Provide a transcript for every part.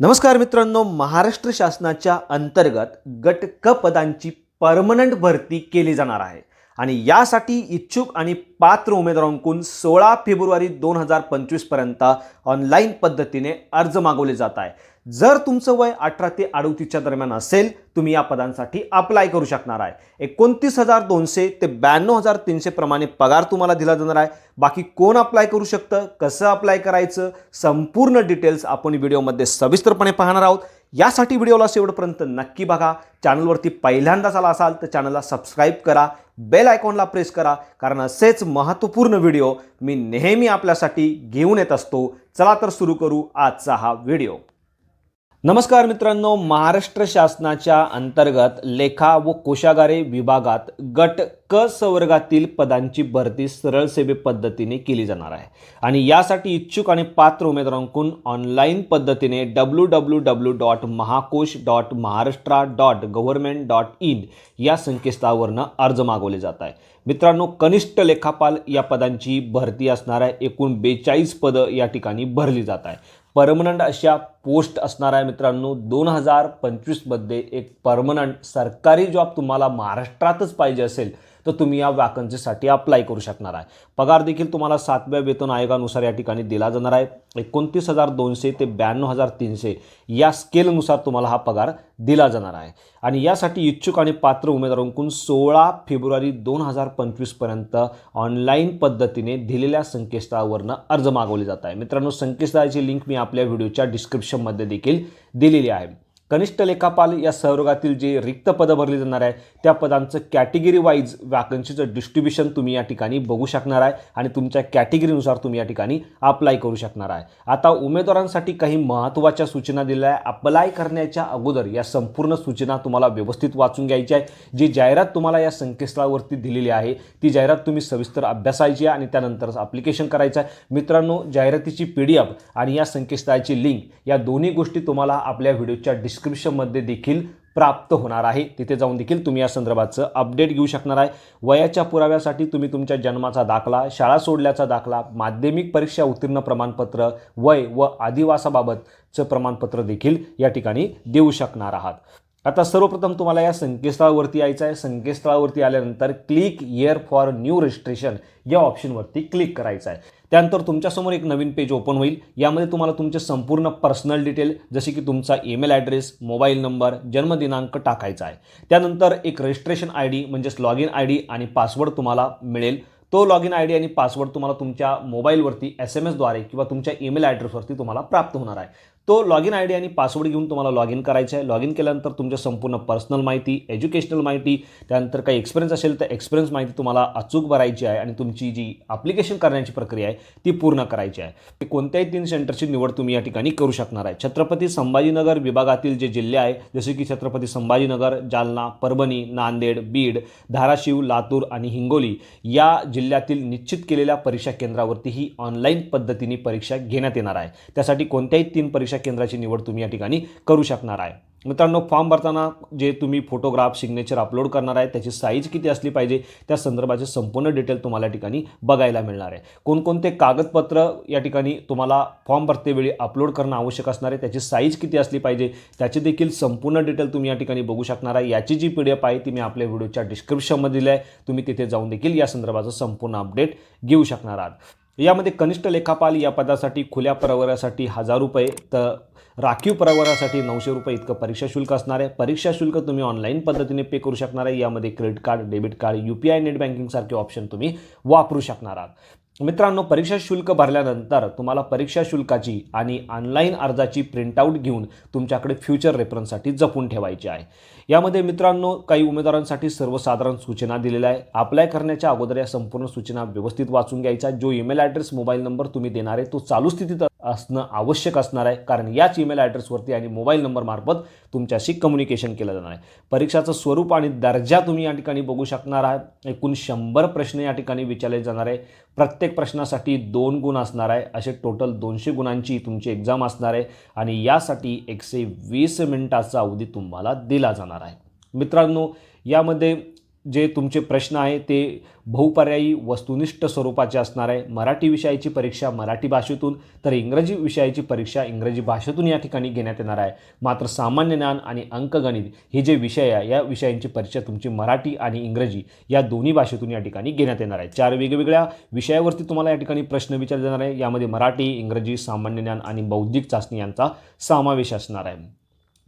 नमस्कार मित्रांनो महाराष्ट्र शासनाच्या अंतर्गत गट क पदांची परमनंट भरती केली जाणार आहे. आणि यासाठी इच्छुक आणि पात्र उमेदवारांकडून सोळा फेब्रुवारी दोन हजार पंचवीसपर्यंत ऑनलाईन पद्धतीने अर्ज मागवले जात आहे. जर तुमचं वय अठरा ते अडोतीसच्या दरम्यान असेल तुम्ही या पदांसाठी अप्लाय करू शकणार आहे. एकोणतीस हजार दोनशे ते ब्याण्णव हजार तीनशे प्रमाणे पगार तुम्हाला दिला जाणार आहे. बाकी कोण अप्लाय करू शकतं कसं अप्लाय करायचं संपूर्ण डिटेल्स आपण व्हिडिओमध्ये सविस्तरपणे पाहणार आहोत. यासाठी व्हिडिओला शेवटपर्यंत नक्की बघा. चॅनलवरती पहिल्यांदाच आला असाल तर चॅनलला सबस्क्राईब करा. बेल आयकॉनला प्रेस करा कारण असेच महत्त्वपूर्ण व्हिडिओ मी नेहमी आपल्यासाठी घेऊन येत असतो. चला तर सुरू करू आजचा हा व्हिडिओ. नमस्कार मित्रांनो महाराष्ट्र शासनाच्या अंतर्गत लेखा व कोशागारे विभागात गट क संवर्गातील पदांची भरती सरळ सेवे पद्धतीने केली जाणार आहे. आणि यासाठी इच्छुक आणि पात्र उमेदवारांकडून ऑनलाईन पद्धतीने W W W dot Mahakosh dot Maharashtra dot government dot in या संकेतस्थळावरनं अर्ज मागवले जात आहे. मित्रांनो कनिष्ठ लेखापाल या पदांची भरती असणार आहे. एकूण बेचाळीस पदं या ठिकाणी भरली जात आहे. परमनंट अशा पोस्ट असणार आहे मित्रांनो दोन हजार पंचवीसमध्ये एक परमनंट सरकारी जॉब तुम्हाला महाराष्ट्रातच पाहिजे असेल तर तुम्ही या वॅकन्सीसाठी अप्लाय करू शकणार आहे. पगार देखील तुम्हाला सातव्या वेतन आयोगानुसार या ठिकाणी दिला जाणार आहे. एकोणतीस हजार दोनशे ते ब्याण्णव हजार तीनशे या स्केलनुसार तुम्हाला हा पगार दिला जाणार आहे. आणि यासाठी इच्छुक आणि पात्र उमेदवारांकडून सोळा फेब्रुवारी दोन हजार पंचवीसपर्यंत ऑनलाईन पद्धतीने दिलेल्या संकेतस्थळावरनं अर्ज मागवले जात आहे. मित्रांनो संकेतस्थळाची लिंक मी आपल्या व्हिडिओच्या डिस्क्रिप्शनमध्ये देखील दिलेली आहे. कनिष्ठ लेखापाल या सहयोगातील जे रिक्त पदं भरली जाणार आहे त्या पदांचं कॅटेगरी वाईज वॅकन्सीचं डिस्ट्रीब्युशन तुम्ही या ठिकाणी बघू शकणार आहे आणि तुमच्या कॅटेगरीनुसार तुम्ही या ठिकाणी अप्लाय करू शकणार आहे. आता उमेदवारांसाठी काही महत्त्वाच्या सूचना दिल्या आहे अप्लाय करण्याच्या अगोदर या संपूर्ण सूचना तुम्हाला व्यवस्थित वाचून घ्यायची आहे. जी जाहिरात तुम्हाला या संकेतस्थळावरती दिलेली आहे ती जाहिरात तुम्ही सविस्तर अभ्यासायची आहे आणि त्यानंतरच ॲप्लिकेशन करायचं आहे. मित्रांनो जाहिरातीची पी डी एफ आणि या संकेतस्थळाची लिंक या दोन्ही गोष्टी तुम्हाला आपल्या व्हिडिओच्या डिस्क्रिप्शनमध्ये देखील प्राप्त होणार आहे. तिथे जाऊन देखील तुम्ही या संदर्भाचं अपडेट घेऊ शकणार आहे. वयाच्या पुराव्यासाठी तुम्ही तुमच्या जन्माचा दाखला शाळा सोडल्याचा दाखला माध्यमिक परीक्षा उत्तीर्ण प्रमाणपत्र वय व आदिवासाबाबतचं प्रमाणपत्र देखील या ठिकाणी देऊ शकणार आहात. आता सर्वप्रथम तुम्हाला या संकेतस्थळावरती यायचं आहे. संकेतस्थळावरती आल्यानंतर click here for new registration या ऑप्शनवरती क्लिक करायचं आहे. त्यानंतर तुमच्यासमोर एक नवीन पेज ओपन होईल. यामध्ये तुम्हाला तुमचे संपूर्ण पर्सनल डिटेल जसे की तुमचा ईमेल ॲड्रेस मोबाईल नंबर जन्मदिनांक टाकायचा आहे. त्यानंतर एक रजिस्ट्रेशन आय डी म्हणजेच लॉग इन आय डी आणि पासवर्ड तुम्हाला मिळेल. तो लॉग इन आय डी आणि पासवर्ड तुम्हाला तुमच्या मोबाईलवरती एस एम एसद्वारे किंवा तुमच्या ईमेल ॲड्रेसवरती तुम्हाला प्राप्त होणार आहे. तो लॉग इन आय डी आणि पासवर्ड घेऊन तुम्हाला लॉग इन करायचं आहे. लॉग इन केल्यानंतर तुमच्या संपूर्ण पर्सनल माहिती एज्युकेशनल माहिती त्यानंतर काही एक्सपिरियन्स असेल तर एक्सपिरियन्स माहिती तुम्हाला अचूक भरायची आहे आणि तुमची जी ॲप्लिकेशन करण्याची प्रक्रिया आहे ती पूर्ण करायची आहे. कोणत्याही तीन सेंटरची निवड तुम्ही या ठिकाणी करू शकणार आहे. छत्रपती संभाजीनगर विभागातील जे जिल्हे आहे जसे की छत्रपती संभाजीनगर जालना परभणी नांदेड बीड धाराशिव लातूर आणि हिंगोली या जिल्ह्यातील निश्चित केलेल्या परीक्षा केंद्रावरती ही ऑनलाईन पद्धतीने परीक्षा घेण्यात येणार आहे. त्यासाठी कोणत्याही तीन परीक्षा केंद्राची निवड तुम्ही या ठिकाणी करू शकणार आहे. मित्रांनो फॉर्म भरताना जे तुम्ही फोटोग्राफ सिग्नेचर अपलोड करणार आहे त्याची साईज किती असली पाहिजे त्या संदर्भाचे संपूर्ण डिटेल तुम्हाला या ठिकाणी बघायला मिळणार आहे. कोणकोणते कागदपत्र या ठिकाणी तुम्हाला फॉर्म भरतेवेळी अपलोड करणं आवश्यक असणार आहे त्याची साईज किती असली पाहिजे त्याचे देखील संपूर्ण डिटेल तुम्ही या ठिकाणी बघू शकणार आहे. याची जी पी डी एफ आहे ती मी आपल्या व्हिडिओच्या डिस्क्रिप्शनमध्ये दिली आहे. तुम्ही तिथे जाऊन देखील या संदर्भाचं संपूर्ण अपडेट घेऊ शकणार आहात. यामध्ये कनिष्ठ लेखापाल या पदासाठी खुल्या प्रवरासाठी हजार रुपये तर राखीव प्रवरासाठी नऊशे रुपये इतकं परीक्षा शुल्क असणार आहे. परीक्षा शुल्क तुम्ही ऑनलाईन पद्धतीने पे करू शकणार आहे. यामध्ये credit card debit card U P I net बँकिंगसारखे option तुम्ही वापरू शकणार आहात. मित्रांनो परीक्षा शुल्क भरल्यानंतर तुम्हाला परीक्षा शुल्काची आणि ऑनलाईन अर्जाची प्रिंटआउट घेऊन तुमच्याकडे फ्युचर रेफरन्ससाठी जपून ठेवायची आहे. यामध्ये मित्रांनो काही उमेदवारांसाठी सर्वसाधारण सूचना दिलेल्या आहे. अप्लाय करण्याच्या अगोदर या संपूर्ण सूचना व्यवस्थित वाचून घ्यायच्या जो ईमेल ॲड्रेस मोबाईल नंबर तुम्ही देणार आहे तो चालू स्थितीत असणं आवश्यक असणार आहे. कारण याच ईमेल ॲड्रेसवरती आणि मोबाईल नंबरमार्फत तुमच्याशी कम्युनिकेशन केलं जाणार आहे. परीक्षाचं स्वरूप आणि दर्जा तुम्ही या ठिकाणी बघू शकणार आहात. एकूण शंभर प्रश्न या ठिकाणी विचारले जाणार आहे. प्रत्येक प्रश्नासाठी दोन गुण असणार आहे. असे टोटल दोनशे गुणांची तुमची एक्झाम असणार आहे. आणि यासाठी एकशे वीस मिनिटाचा अवधी तुम्हाला दिला जाणार आहे. मित्रांनो यामध्ये जे तुमचे प्रश्न आहे ते बहुपर्यायी वस्तुनिष्ठ स्वरूपाचे असणार आहे. मराठी विषयाची परीक्षा मराठी भाषेतून तर इंग्रजी विषयाची परीक्षा इंग्रजी भाषेतून या ठिकाणी घेण्यात येणार आहे. मात्र सामान्य ज्ञान आणि अंकगणित हे जे विषय आहे या विषयांची परीक्षा तुमची मराठी आणि इंग्रजी या दोन्ही भाषेतून या ठिकाणी घेण्यात येणार आहे. चार वेगवेगळ्या विषयावरती तुम्हाला या ठिकाणी प्रश्न विचारले जाणार आहे. यामध्ये मराठी इंग्रजी सामान्य ज्ञान आणि बौद्धिक चाचणी यांचा समावेश असणार आहे.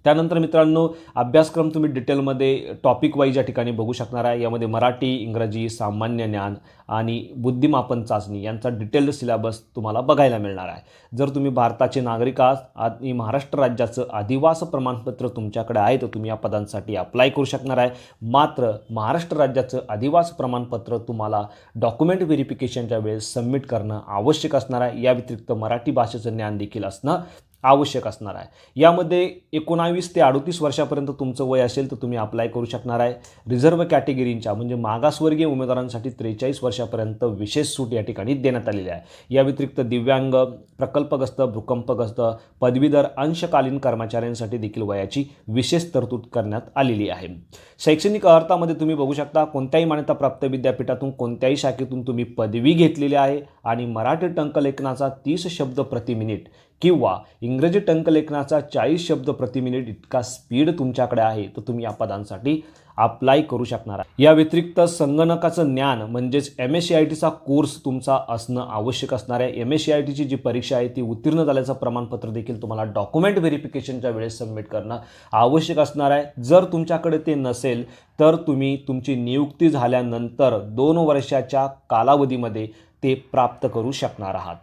त्यानंतर मित्रांनो अभ्यासक्रम तुम्ही डिटेलमध्ये टॉपिक वाईज या ठिकाणी बघू शकणार आहे. यामध्ये मराठी इंग्रजी सामान्य ज्ञान आणि बुद्धिमापन चाचणी यांचा डिटेल्ड सिलेबस तुम्हाला बघायला मिळणार आहे. जर तुम्ही भारताचे नागरिक आहात आणि महाराष्ट्र राज्याचं अधिवास प्रमाणपत्र तुमच्याकडे आहे तर तुम्ही या पदांसाठी अप्लाय करू शकणार आहे. मात्र महाराष्ट्र राज्याचं अधिवास प्रमाणपत्र तुम्हाला डॉक्युमेंट व्हेरिफिकेशनच्या वेळेस सबमिट करणं आवश्यक असणार आहे. या व्यतिरिक्त मराठी भाषेचं ज्ञान देखील असणं आवश्यक असणार आहे. यामध्ये एकोणावीस ते अडतीस वर्षापर्यंत तुमचं वय असेल तर तुम्ही अप्लाय करू शकणार आहे. रिझर्व्ह कॅटेगरींच्या म्हणजे मागासवर्गीय उमेदवारांसाठी त्रेचाळीस वर्षापर्यंत विशेष सूट या ठिकाणी देण्यात आलेली आहे. या व्यतिरिक्त दिव्यांग प्रकल्पग्रस्त भूकंपग्रस्त पदवीधर अंशकालीन कर्मचाऱ्यांसाठी देखील वयाची विशेष तरतूद करण्यात आलेली आहे. शैक्षणिक अर्थामध्ये तुम्ही बघू शकता कोणत्याही मान्यताप्राप्त विद्यापीठातून कोणत्याही शाखेतून तुम्ही पदवी घेतलेली आहे आणि मराठी टंकलेखनाचा तीस शब्द प्रति मिनिट किंवा इंग्रजी टंकलेखनाचा चाळीस शब्द प्रति मिनिट इतका स्पीड तुमच्याकडे आहे तर तुम्ही या पदांसाठी अप्लाय करू शकणार आहे या व्यतिरिक्त संगणकाचं ज्ञान म्हणजेच एम एस सी आय टीचा कोर्स तुमचा असणं आवश्यक असणार आहे. एम एस सी आय टीची जी परीक्षा आहे ती उत्तीर्ण झाल्याचं प्रमाणपत्र देखील तुम्हाला डॉक्युमेंट व्हेरिफिकेशनच्या वेळेस सबमिट करणं आवश्यक असणार आहे. जर तुमच्याकडे ते नसेल तर तुम्ही तुमची नियुक्ती झाल्यानंतर दोन वर्षाच्या कालावधीमध्ये ते प्राप्त करू शकणार आहात.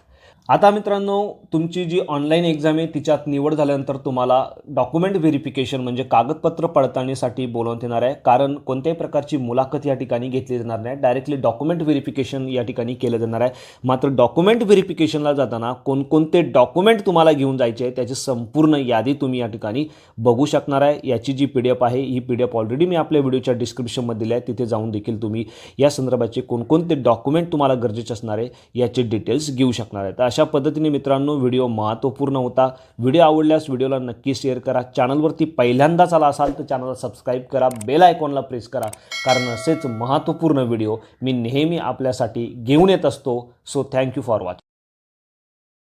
आता मित्रांनो तुमची जी ऑनलाईन एक्झाम आहे तिच्यात निवड झाल्यानंतर तुम्हाला डॉक्युमेंट व्हेरिफिकेशन म्हणजे कागदपत्र पडताळणीसाठी बोलवण्यात येणार आहे. कारण कोणत्याही प्रकारची मुलाखत या ठिकाणी घेतली जाणार नाही. डायरेक्टली डॉक्युमेंट व्हेरिफिकेशन या ठिकाणी केलं जाणार आहे. मात्र डॉक्युमेंट व्हेरिफिकेशनला जाताना कोणकोणते डॉक्युमेंट तुम्हाला घेऊन जायचे आहे त्याची संपूर्ण यादी तुम्ही या ठिकाणी बघू शकणार आहे. याची जी पी डी एफ आहे ही पी डी एफ ऑलरेडी मी आपल्या व्हिडिओच्या डिस्क्रिप्शनमध्ये दिली आहे. तिथे जाऊन देखील तुम्ही या संदर्भाचे कोणकोणते डॉक्युमेंट तुम्हाला गरजेचे असणार आहे याचे डिटेल्स घेऊ शकणार आहे तर अशा पद्धतीने मित्रांनो व्हिडिओ महत्त्वपूर्ण होता. व्हिडिओ आवडल्यास व्हिडिओला नक्की शेअर करा. चॅनलवरती पहिल्यांदाच आला असाल तर चॅनलला सबस्क्राईब करा. बेल आयकॉनला प्रेस करा. कारण असेच महत्त्वपूर्ण व्हिडिओ मी नेहमी आपल्यासाठी घेऊन येत असतो. So thank you for watching